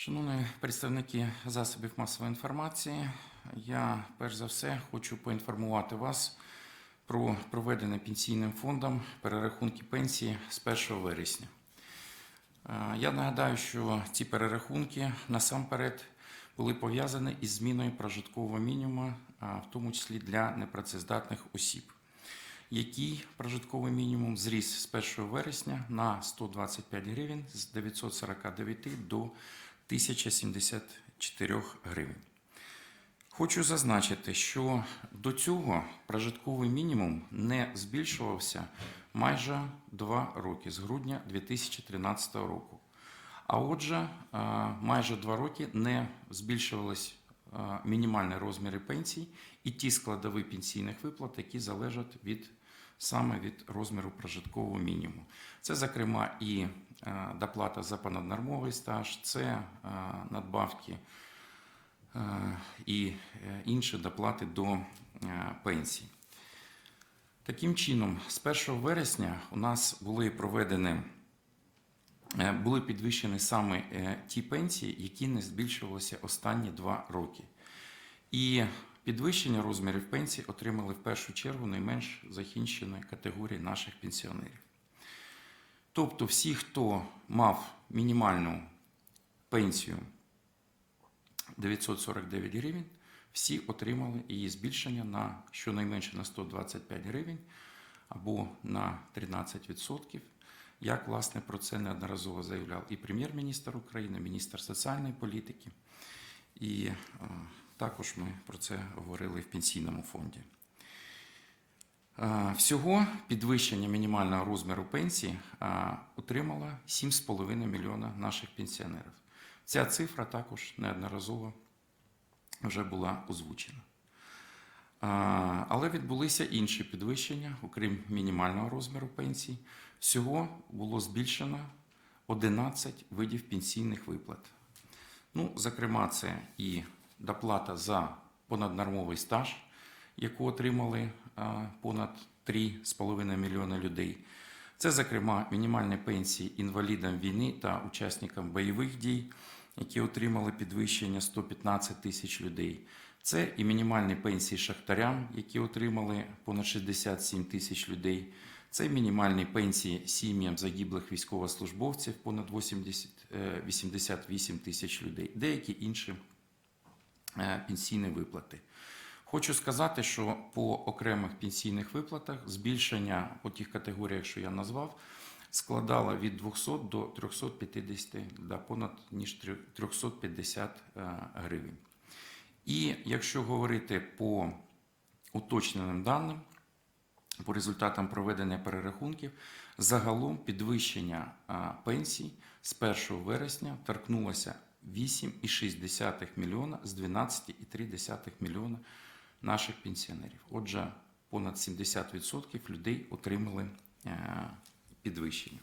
Шановні представники засобів масової інформації, я перш за все хочу поінформувати вас про проведене пенсійним фондом перерахунки пенсії з 1 вересня. Е, Я нагадаю, що ці перерахунки насамперед були пов'язані із зміною прожиткового мінімуму, в тому числі для непрацездатних осіб, який прожитковий мінімум зріс з 1 вересня на 125 гривень з 949 до 1074 гривень. Хочу зазначити, що до цього прожитковий мінімум не збільшувався майже два роки з грудня 2013 року. А отже, е, майже два роки не збільшувались е, мінімальні розміри пенсій і ті складові пенсійних виплат, які залежать від саме від розміру прожиткового мінімуму. Це, зокрема, і е, доплата за понаднормовий стаж, це е, надбавки е, і інші доплати до пенсій. Таким чином, з 1 вересня у нас були проведені, були підвищені саме ті пенсії, які не збільшувалися останні два роки. І підвищення розмірів пенсій отримали в першу чергу найменш захищені категорії наших пенсіонерів. Тобто, всі, хто мав мінімальну пенсію 949 гривень, всі отримали її збільшення на щонайменше на 125 гривень або на 13%. Як власне про це неодноразово заявляв і прем'єр-міністр України, міністр соціальної політики, і е, також ми про це говорили в пенсійному фонді. Всього підвищення мінімального розміру пенсії отримало 7,5 мільйона наших пенсіонерів. Ця цифра також неодноразово вже була озвучена. Але відбулися інші підвищення, окрім мінімального розміру пенсій. Всього було збільшено 11 видів пенсійних виплат. Ну, зокрема, це і доплата за понаднормовий стаж, яку отримали а, понад 3,5 мільйона людей. Це, зокрема, мінімальні пенсії інвалідам війни та учасникам бойових дій, які отримали підвищення 115 тисяч людей. Це і мінімальні пенсії шахтарям, які отримали понад 67 тисяч людей. Це мінімальні пенсії сім'ям загиблих військовослужбовців понад 80, е, 88 тисяч людей, деякі інші е, пенсійні виплати. Хочу сказати, що по окремих пенсійних виплатах збільшення по тих категоріях, що я назвав, складало від 200 до 350 да, понад ніж 350 е, гривень. І якщо говорити по уточненим даним, по результатам проведення перерахунків, загалом підвищення пенсій з 1 вересня торкнулося 8,6 мільйона з 12,3 мільйона наших пенсіонерів. Отже, понад 70% людей отримали е, підвищення.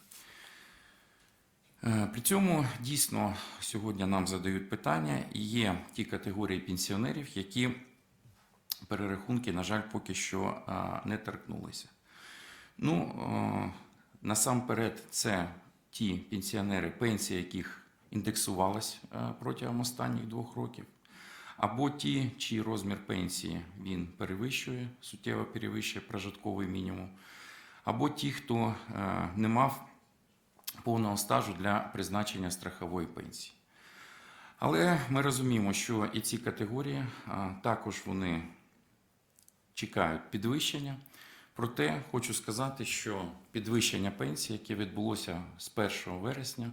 Е, При цьому дійсно сьогодні нам задають питання, і є ті категорії пенсіонерів, які перерахунки, на жаль, поки що не торкнулися. Ну, е, насамперед, це ті пенсіонери, пенсія яких індексувалась е, протягом останніх двох років, або ті, чий розмір пенсії він перевищує, суттєво перевищує прожитковий мінімум, або ті, хто е, не мав повного стажу для призначення страхової пенсії. Але ми розуміємо, що і ці категорії також вони чекають підвищення. Проте хочу сказати, що підвищення пенсії, яке відбулося з 1 вересня,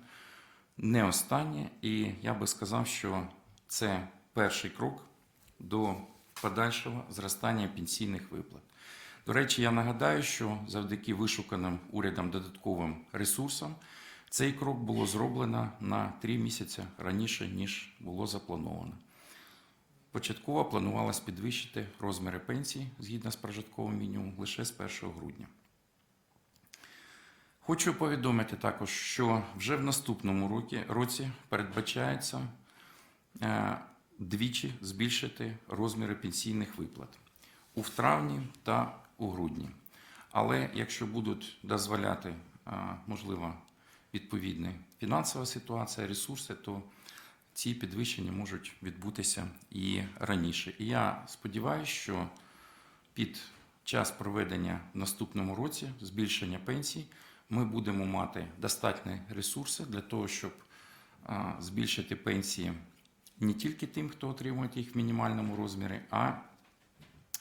не останнє, і я би сказав, що це перший крок до подальшого зростання пенсійних виплат. До речі, я нагадаю, що завдяки вишуканим урядом додатковим ресурсам цей крок було зроблено на три місяці раніше, ніж було заплановано. Початково планувалось підвищити розміри пенсій згідно з прожитковим мінімумом лише з 1 грудня. Хочу повідомити також, що вже в наступному році, передбачається е, двічі збільшити розміри пенсійних виплат у травні та у грудні. Але якщо будуть дозволяти, е, можливо, відповідна фінансова ситуація, ресурси, то ці підвищення можуть відбутися і раніше. І я сподіваюся, що під час проведення в наступному році збільшення пенсій ми будемо мати достатні ресурси для того, щоб збільшити пенсії не тільки тим, хто отримує їх в мінімальному розмірі, а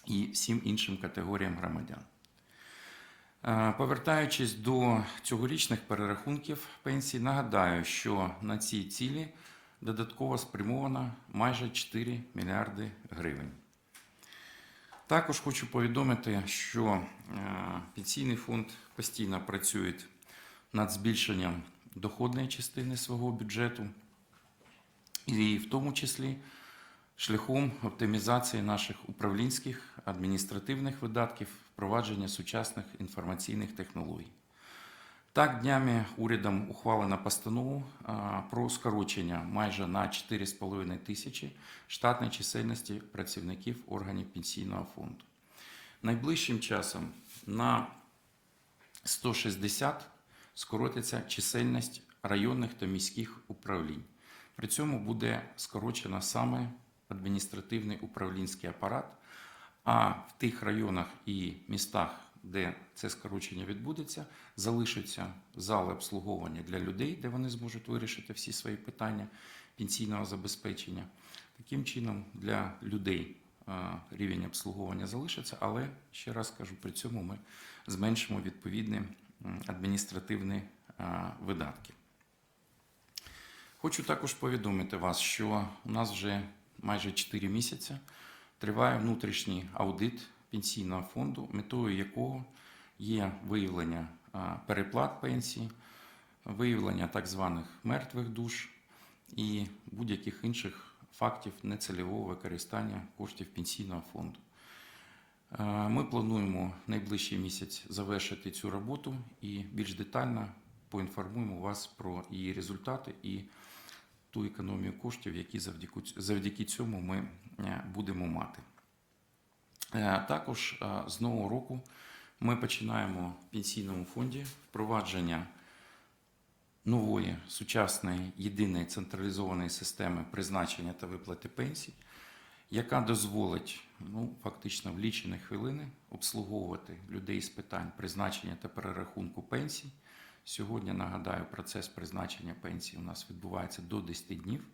і всім іншим категоріям громадян. Повертаючись до цьогорічних перерахунків пенсій, нагадаю, що на ці цілі додатково спрямовано майже 4 мільярди гривень. Також хочу повідомити, що е, пенсійний фонд постійно працює над збільшенням доходної частини свого бюджету, і в тому числі шляхом оптимізації наших управлінських адміністративних видатків, впровадження сучасних інформаційних технологій. Так, днями урядом ухвалена постанову про скорочення майже на 4,5 тисячі штатної чисельності працівників органів пенсійного фонду. Найближчим часом на 160 скоротиться чисельність районних та міських управлінь. При цьому буде скорочено саме адміністративний управлінський апарат, а в тих районах і містах, де це скорочення відбудеться, залишаться зали обслуговування для людей, де вони зможуть вирішити всі свої питання пенсійного забезпечення. Таким чином, для людей рівень обслуговування залишиться, але ще раз кажу, при цьому ми зменшимо відповідні адміністративні видатки. Хочу також повідомити вас, що у нас вже майже 4 місяці триває внутрішній аудит пенсійного фонду, метою якого є виявлення переплат пенсій, виявлення так званих мертвих душ і будь-яких інших фактів нецільового використання коштів пенсійного фонду. Ми плануємо найближчий місяць завершити цю роботу і більш детально поінформуємо вас про її результати і ту економію коштів, які завдяки, цьому ми будемо мати. Е, Також е, з нового року ми починаємо в пенсійному фонді впровадження нової сучасної єдиної централізованої системи призначення та виплати пенсій, яка дозволить ну, фактично в лічені хвилини обслуговувати людей з питань призначення та перерахунку пенсій. Сьогодні нагадаю, процес призначення пенсії у нас відбувається до 10 днів.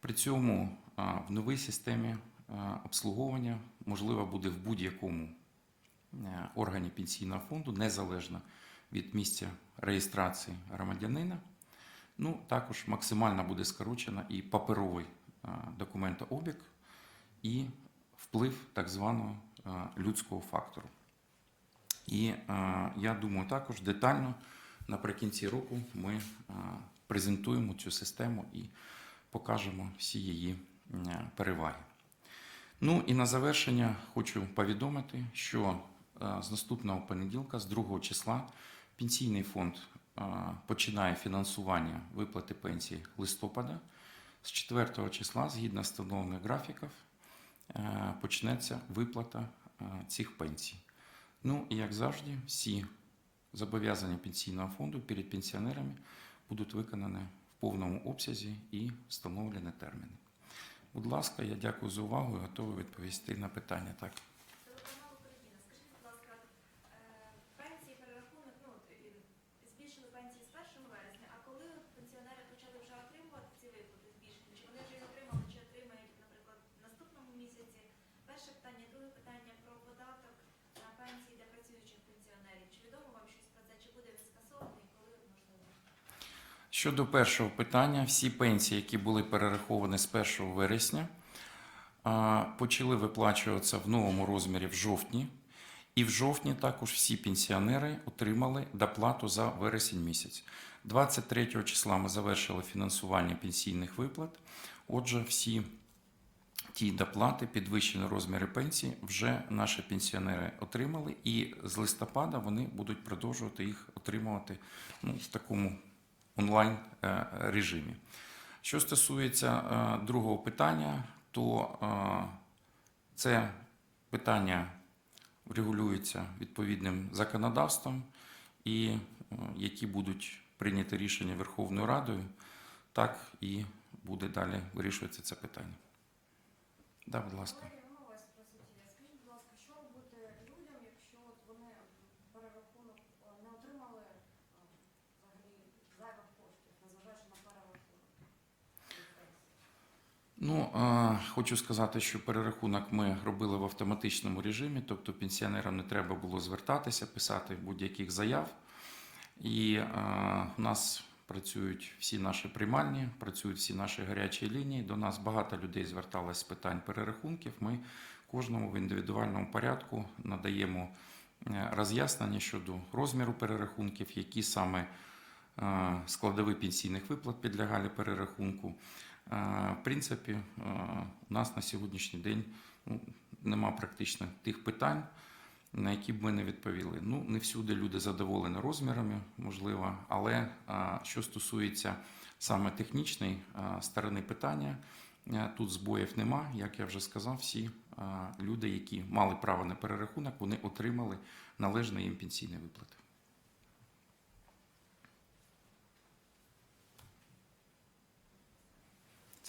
При цьому в новій системі обслуговування можливо буде в будь-якому е, органі пенсійного фонду, незалежно від місця реєстрації громадянина. Ну, також максимально буде скорочено і паперовий а, документообіг, і вплив так званого людського фактору. І е, я думаю, також детально наприкінці року ми е, презентуємо цю систему і покажемо всі її е, переваги. Ну і на завершення хочу повідомити, що е, з наступного понеділка, з 2 числа, пенсійний фонд е, починає фінансування виплати пенсії листопада. З 4 числа, згідно встановлених графіків, е, почнеться виплата цих пенсій. Ну і як завжди, всі зобов'язання пенсійного фонду перед пенсіонерами будуть виконані в повному обсязі і встановлені терміни. Будь ласка, я дякую за увагу і готовий відповісти на питання. Так. Телеканал Україна. Скажіть, будь ласка, е, пенсії перерахунок, ну от, е, збільшили пенсії з 1 вересня, а коли пенсіонери почали вже отримувати ці виплати збільшені, чи вони вже їх отримали, чи отримають, наприклад, в наступному місяці? Перше питання, друге питання про податок на пенсії для працюючих пенсіонерів. Чи відомо вам щось про це? Чи буде він скасований, коли можливо? Щодо першого питання, всі пенсії, які були перераховані з 1 вересня, почали виплачуватися в новому розмірі в жовтні. І в жовтні також всі пенсіонери отримали доплату за вересень місяць. 23 числа ми завершили фінансування пенсійних виплат. Отже, всі ті доплати, підвищені розміри пенсії, вже наші пенсіонери отримали, і з листопада вони будуть продовжувати їх отримувати ну, в такому онлайн е, режимі. Що стосується е, другого питання, то е, це питання регулюється відповідним законодавством, і які будуть прийняті рішення Верховною Радою, так і буде далі вирішуватися це питання. Да, будь ласка. Валерій, можна вас спросити? Скажіть, будь ласка, що робити людям, якщо от вони перерахунок е, не отримали е, взагалі зайвих коштів, незважаючи на перерахунок? від пенсії? Ну, а, хочу сказати, що перерахунок ми робили в автоматичному режимі, тобто пенсіонерам не треба було звертатися, писати будь-яких заяв. І а, у нас працюють всі наші приймальні, працюють всі наші гарячі лінії. До нас багато людей зверталось з питань перерахунків. Ми кожному в індивідуальному порядку надаємо е, роз'яснення щодо розміру перерахунків, які саме е, складові пенсійних виплат підлягали перерахунку. В принципі, у нас на сьогоднішній день ну, нема практично тих питань, на які б ми не відповіли. Ну, не всюди люди задоволені розмірами, можливо, але що стосується саме технічної сторони питання, тут збоїв нема. Як я вже сказав, всі люди, які мали право на перерахунок, вони отримали належні їм пенсійні виплати.